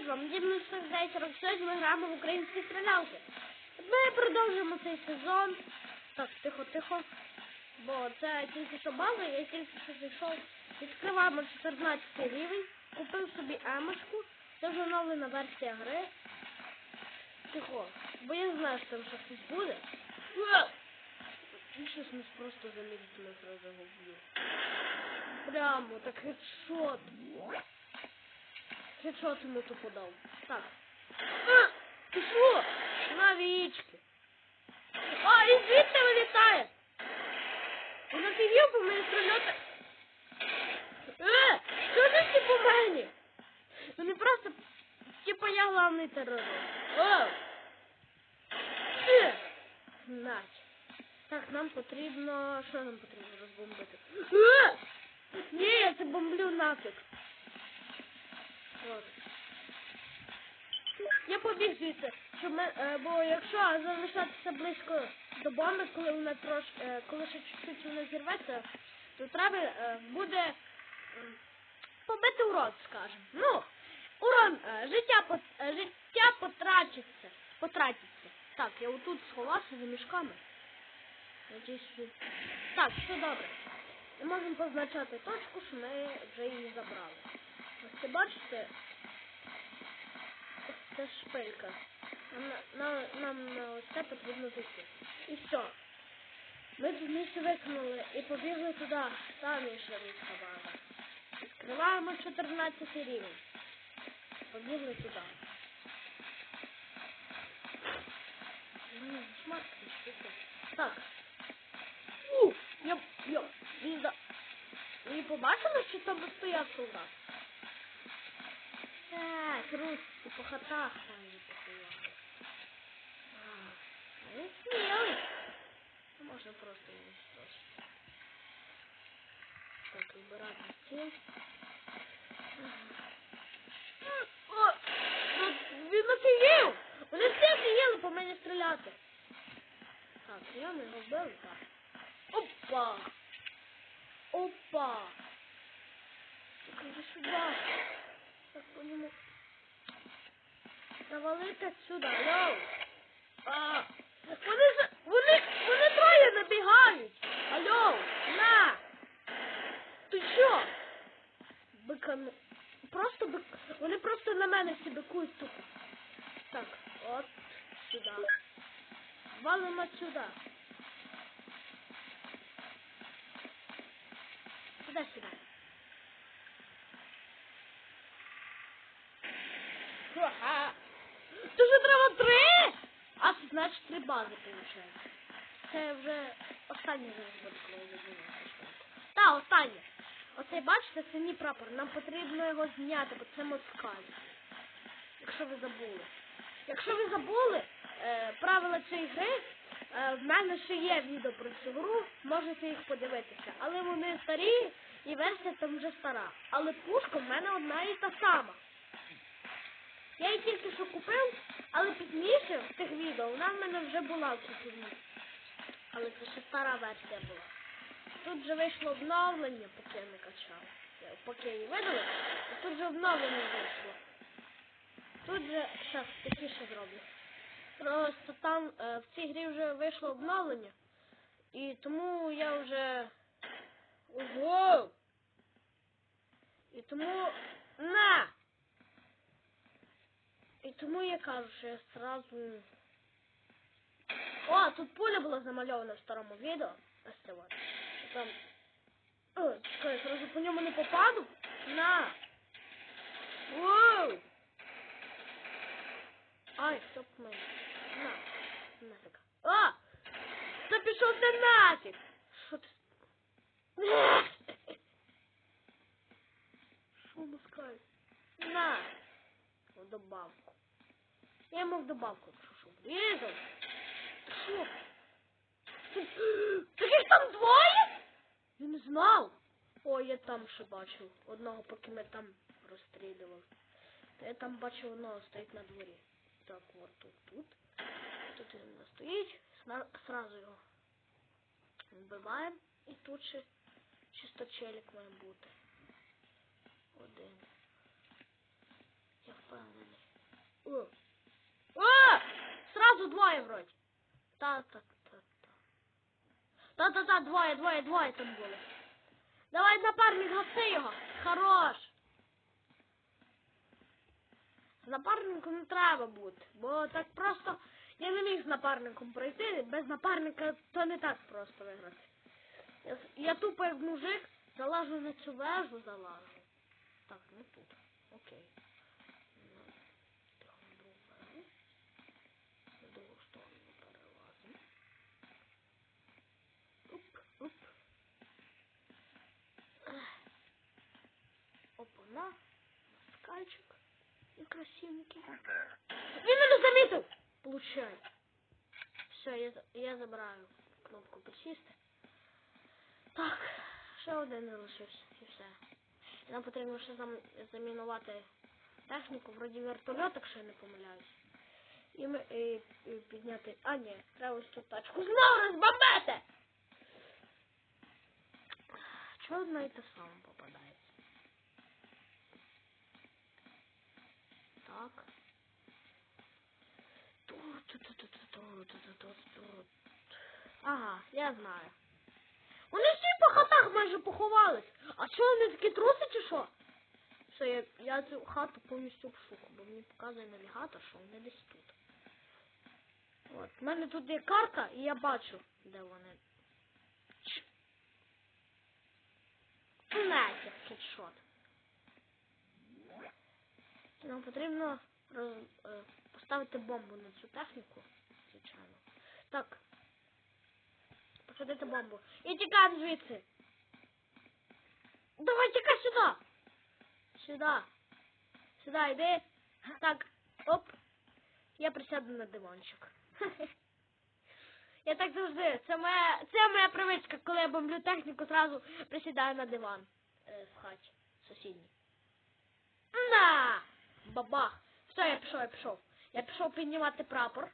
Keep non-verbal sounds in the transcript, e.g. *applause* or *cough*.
Привіт вам, Дім 49 Сьогодні ми граємо в українські стрілялки. Ми продовжуємо цей сезон. Так, тихо, тихо. Бо це тільки що база, я тільки що зайшов. Відкриваємо 14 рівень, купив собі емочку. Це вже оновлена версія гри. Тихо. Бо я знаю, що там щось буде. Ну, щось нас просто замітить, ми зразу. Прямо, так хедшот. Хедшот йому тупо дав. Так. А, ти що? На вічки. А, і вилітає. Він офігів по мені стріляти. Е, що це всі по мені? Вони просто, типа я главний терорист. О! Е! Нач. Так, нам потрібно... Що нам потрібно розбомбити? Е! Ні, я це бомблю нафіг. От. Я побіг звідси, щоб ми, е, бо якщо залишатися близько до бомби, коли вона трош, е, коли ще чуть-чуть вона зірветься, то треба е, буде м, побити урон, скажем. Ну, урон, е, життя, пот- е, життя потрачиться, потратиться. Так, я отут сховався за мішками. Надіюсь, що... Так, все добре. Ми можемо позначати точку, що ми вже її забрали. Ось це бачите? Це шпилька. Нам, на, на, нам на ось це потрібно зайти. І все. Ми тут місце виконали і побігли туди. Там річка база. Відкриваємо 14 рівень. Побігли туди. Так. У, я, я. Ви побачили, що там стояв солдат? Так, русські по хатах має постояти. А, Він смілий. А Може просто не стосити. Так, вибирати ці. О, ну, він офігів! Вони всі офігіли по мені стріляти. Так, я не вбив, так. Опа! Опа! Так, иди Так, по нему. Навалити сюди, йоу! А! Вони ж... Вони... Вони троє набігають! Алло! На! Ти що? Бикану. Просто бик... Вони просто на мене всі бикують тупо. Так, от сюди. Валимо сюди. Сюди, сюди. Ха-ха. То вже треба три? А це значить три бази, виходить. Це вже останній буде, коли я. Так, останнє. Оцей, бачите, синій прапор. Нам потрібно його зняти, бо це москаль. Якщо ви забули. Якщо ви забули е, правила цієї гри, е, в мене ще є відео про цю гру, можете їх подивитися. Але вони старі і версія там вже стара. Але пушка в мене одна і та сама. Я її тільки що купив, але пізніше в тих відео вона в мене вже була купівна. Але це ще стара версія була. Тут вже вийшло обновлення, поки я не качав. Поки її видали, тут вже обновлення вийшло. Тут же зараз тихіше зроблю. Просто там е, в цій грі вже вийшло обновлення. І тому я вже. Ого! І тому. На! І тому я кажу, що я сразу. О, тут пуля була замальована в старому відео. Ось це от. Там. О, чекай, я сразу по ньому не попаду. На! Воу! Ай, стоп мене. На. Нафіг. А! Та пішов ти нафіг! Що ти? Що москаль? На! Добавку. Я йому в добавку прошу. Різав. Що? Ти- Таких там двоє? Не знав. О, я там ще бачив. Одного, поки ми там розстрілювали. Та я там бачив одного стоїть на дворі. Так, от тут, тут. Тут він стоїть. Сразу його вбиваємо. І тут ще чисто челік має бути. Один. Я впевнений. Та-та-та, двоє вроді. Та, та, та, та. Та, та, та, двоє, двоє, двоє там було. Давай напарник, гаси його. Хорош. З напарником не треба бути, бо так просто я не міг з напарником пройти, без напарника то не так просто виграти. Я, я тупо як мужик залажу на цю вежу залажу. Так, не тут. Опа-на. Скальчик. І красивенький. Він мене замітив! Получай. Все, я, я забираю кнопку присісти. Так, ще один залишився і все. І Нам потрібно ще зам... замінувати техніку, вроді вертольот, якщо я не помиляюсь. І ми і, і підняти. А ні, треба ось цю тачку знову розбомбити! Чого одно і те саме попадається? так. Ага, я знаю. Вони всі по хатах майже поховались. А що вони такі труси чи що? Все, я я цю хату повністю обшукав, бо мені показує навігатор, що вони десь тут. От, У мене тут є карта, і я бачу, де вони. Ч... Знаєте, хедшот. Нам потрібно роз, е, поставити бомбу на цю техніку, звичайно. Так. Посадити бомбу. І тікаємо звідси. Давай тікай сюди. Сюди. Сюди йди. Так. Оп. Я присяду на диванчик. *laughs* Я так завжди. Це моя, це моя привичка, коли я бомблю техніку, зразу присідаю на диван е, в хаті сусідній. Бабах! Все, я пішов, я пішов. Я пішов піднімати прапор.